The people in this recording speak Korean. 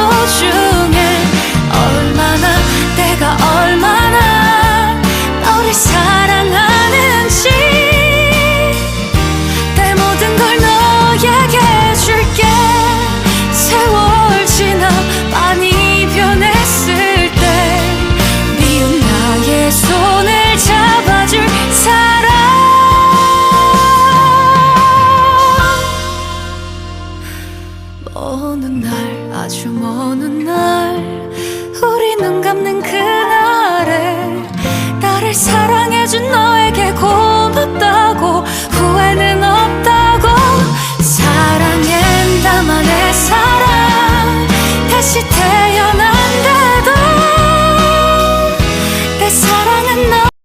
told you 어느 날 아주 먼 날 우리 눈 감는 그날에 나를 사랑해준 너에게 고맙다고 후회는 없다고 사랑한다만의 사랑 다시 태.